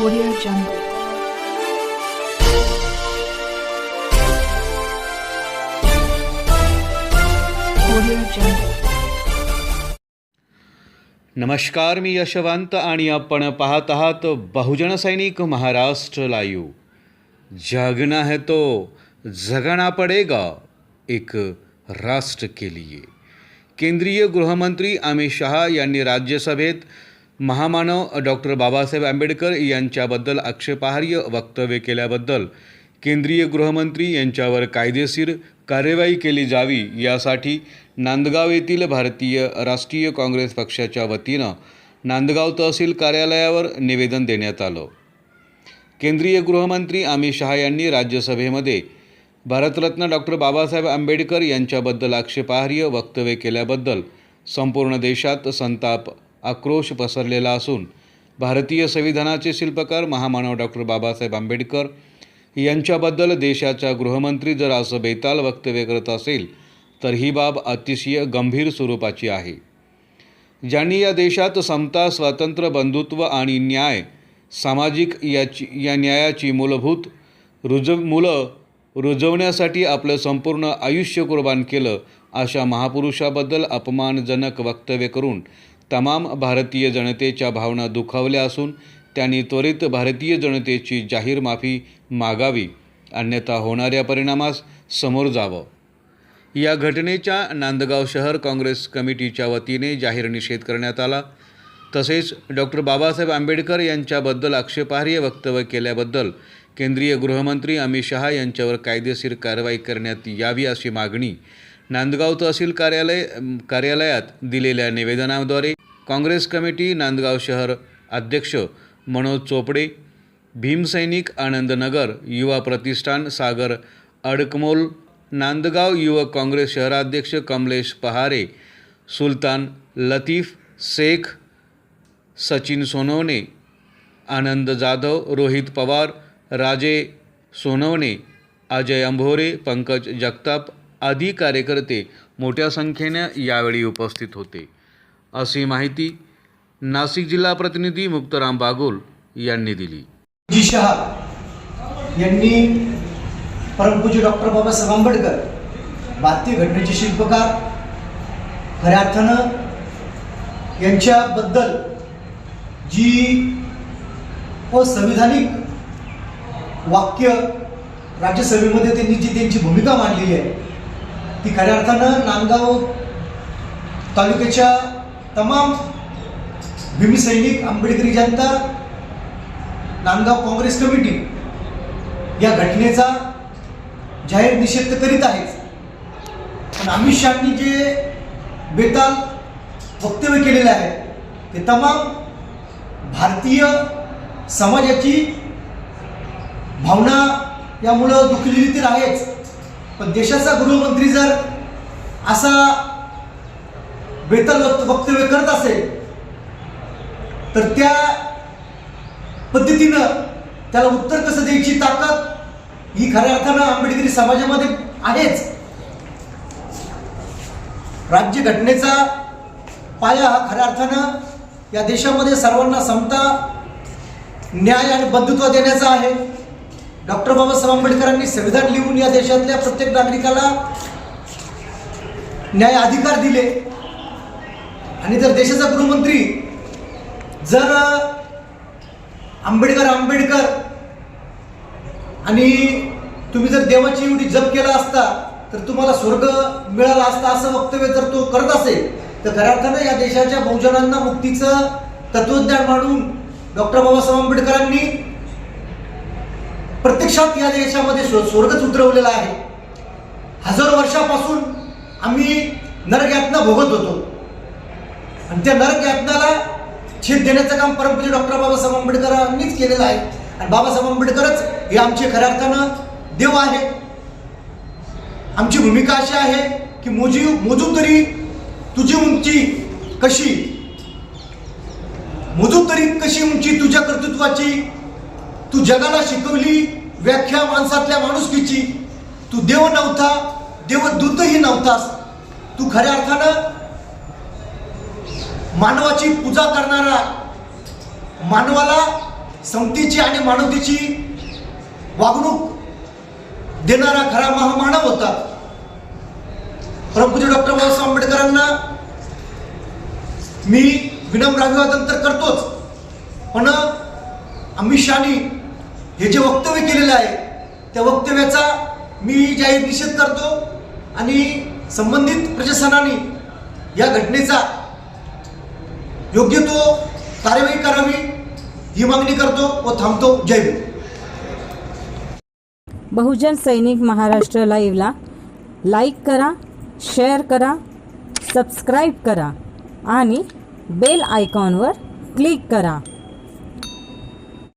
Audio Jungle. Audio Jungle. नमस्कार मी यशवंत आणि आपण पाहत आहात बहुजन सैनिक महाराष्ट्र लाईव्ह जागना है तो जगना पडेगा एक राष्ट्र के लिए केंद्रीय गृहमंत्री अमित शहा यांनी राज्यसभेत महामानव डॉक्टर बाबासाहेब आंबेडकर यांच्याबद्दल आक्षेपार्ह वक्तव्य केल्याबद्दल केंद्रीय गृहमंत्री यांच्यावर कायदेशीर कार्यवाही केली जावी यासाठी नांदगाव येथील भारतीय राष्ट्रीय काँग्रेस पक्षाच्या वतीनं नांदगाव तहसील कार्यालयावर निवेदन देण्यात आलं. केंद्रीय गृहमंत्री अमित शहा यांनी राज्यसभेमध्ये भारतरत्न डॉक्टर बाबासाहेब आंबेडकर यांच्याबद्दल आक्षेपार्ह वक्तव्य केल्याबद्दल संपूर्ण देशात संताप आक्रोश पसरलेला असून भारतीय संविधानाचे शिल्पकार महामानव डॉक्टर बाबासाहेब आंबेडकर यांच्याबद्दल देशाच्या गृहमंत्री जर असं बेताल वक्तव्य करत असेल तर ही बाब अतिशय गंभीर स्वरूपाची आहे. ज्यांनी या देशात समता स्वातंत्र्य बंधुत्व आणि न्याय सामाजिक याची या न्यायाची मूलभूत रुज मुलं रुजवण्यासाठी आपलं संपूर्ण आयुष्य कुर्बान केलं अशा महापुरुषाबद्दल अपमानजनक वक्तव्य करून तमाम भारतीय जनतेच्या भावना दुखावल्या असून त्यांनी त्वरित भारतीय जनतेची जाहीर माफी मागावी अन्यथा होणाऱ्या परिणामास समोर जावं. या घटनेच्या नांदगाव शहर काँग्रेस कमिटीच्या वतीने जाहीर निषेध करण्यात आला. तसेच डॉक्टर बाबासाहेब आंबेडकर यांच्याबद्दल आक्षेपार्ह वक्तव्य केल्याबद्दल केंद्रीय गृहमंत्री अमित शहा यांच्यावर कायदेशीर कारवाई करण्यात यावी अशी मागणी नांदगाव तहसील कार्यालय कार्यालयात दिलेल्या निवेदनाद्वारे काँग्रेस कमिटी नांदगाव शहर अध्यक्ष मनोज चोपडे भीमसैनिक आनंदनगर युवा प्रतिष्ठान सागर अडकमोल नांदगाव युवक काँग्रेस शहराध्यक्ष कमलेश पहारे सुलतान लतीफ शेख सचिन सोनवणे आनंद जाधव रोहित पवार राजे सोनवणे अजय अंभोरे पंकज जगताप आदी कार्यकर्ते मोठ्या संख्येने यावेळी उपस्थित होते. अशी माहिती नाशिक जिल्हा प्रतिनिधी मुक्तराम बागोल यांनी दिली. जी शहा यांनी परमपूज्य डॉक्टर बाबासाहेब आंबेडकर भारतीय घटनेचे शिल्पकार खऱ्या अर्थानं यांच्याबद्दल जी असंविधानिक वाक्य राज्यसभेमध्ये त्यांनी जी त्यांची भूमिका मांडलेली आहे ती खऱ्या अर्थानं नांदगाव तालुक्याच्या तमाम भीमसैनिक आंबेडकरी जनता नांदगाव काँग्रेस कमिटी या घटनेचा जाहीर निषेध करीत आहेच पण अमित शहानी जे बेताल वक्तव्य केलेलं आहे ते तमाम भारतीय समाजाची भावना यामुळं दुखलेली तर आहेच. पण देशाचा गृहमंत्री जर असा बेताल वक्तव्य करत असेल तर त्या पद्धतीनं त्याला उत्तर कसं द्यायची ताकद ही खऱ्या अर्थानं आंबेडकरी समाजामध्ये आहेच. राज्य घटनेचा पाया हा खऱ्या अर्थानं या देशामध्ये सर्वांना समता न्याय आणि बंधुत्व देण्याचा आहे. डॉक्टर बाबासाहेब आंबेडकरांनी संविधान लिहून या देशातल्या प्रत्येक नागरिकाला न्याय अधिकार दिले. आणि जर देशाचा गृहमंत्री जर आंबेडकर आंबेडकर आणि तुम्ही जर देवाची एवढी जप केला असता तर तुम्हाला स्वर्ग मिळाला असता असं वक्तव्य जर तो करत असेल तर खऱ्या अर्थानं या देशाच्या बहुजनांना मुक्तीचं तत्वज्ञान मांडून डॉक्टर बाबासाहेब आंबेडकरांनी प्रत्यक्षात या देशामध्ये स्व- स्वर्गच उतरवलेला आहे. हजारो वर्षापासून आम्ही नरकयातना भोगत होतो. आणि त्या नरकयातनाला छेद देण्याचं काम परमपूज्य डॉक्टर बाबासाहेब आंबेडकरांनीच केलेलं आहे. आणि बाबासाहेब आंबेडकरच हे आमचे खऱ्या अर्थानं देव आहे. आमची भूमिका अशी आहे की मोजी मोजू तरी तुझी उंची कशी? मोजू तरी कशी उंची तुझ्या कर्तृत्वाची? तू जगाला शिकवली व्याख्या माणसातल्या माणुसकीची. तू देव नव्हता देवदूतही नव्हतास. तू खऱ्या अर्थानं मानवाची पूजा करणारा मानवाला संतीची आणि मानवतेची वागणूक देणारा खरा महामानव होता. परमपूज्य डॉक्टर बाबासाहेब आंबेडकरांना मी विनम्र अभिवादन तर करतोच पण अमित शहानी हे जे वक्तव्य केलेलं आहे त्या वक्तव्याचा मी जाहीर निषेध करतो आणि संबंधित प्रशासनाने या घटनेचा योग्य तो कार्यवाही करावी ही मागणी करतो व थांबतो. जय बहुजन सैनिक महाराष्ट्र लाईव्हला लाईक करा शेअर करा सबस्क्राईब करा आणि बेल आयकॉनवर क्लिक करा.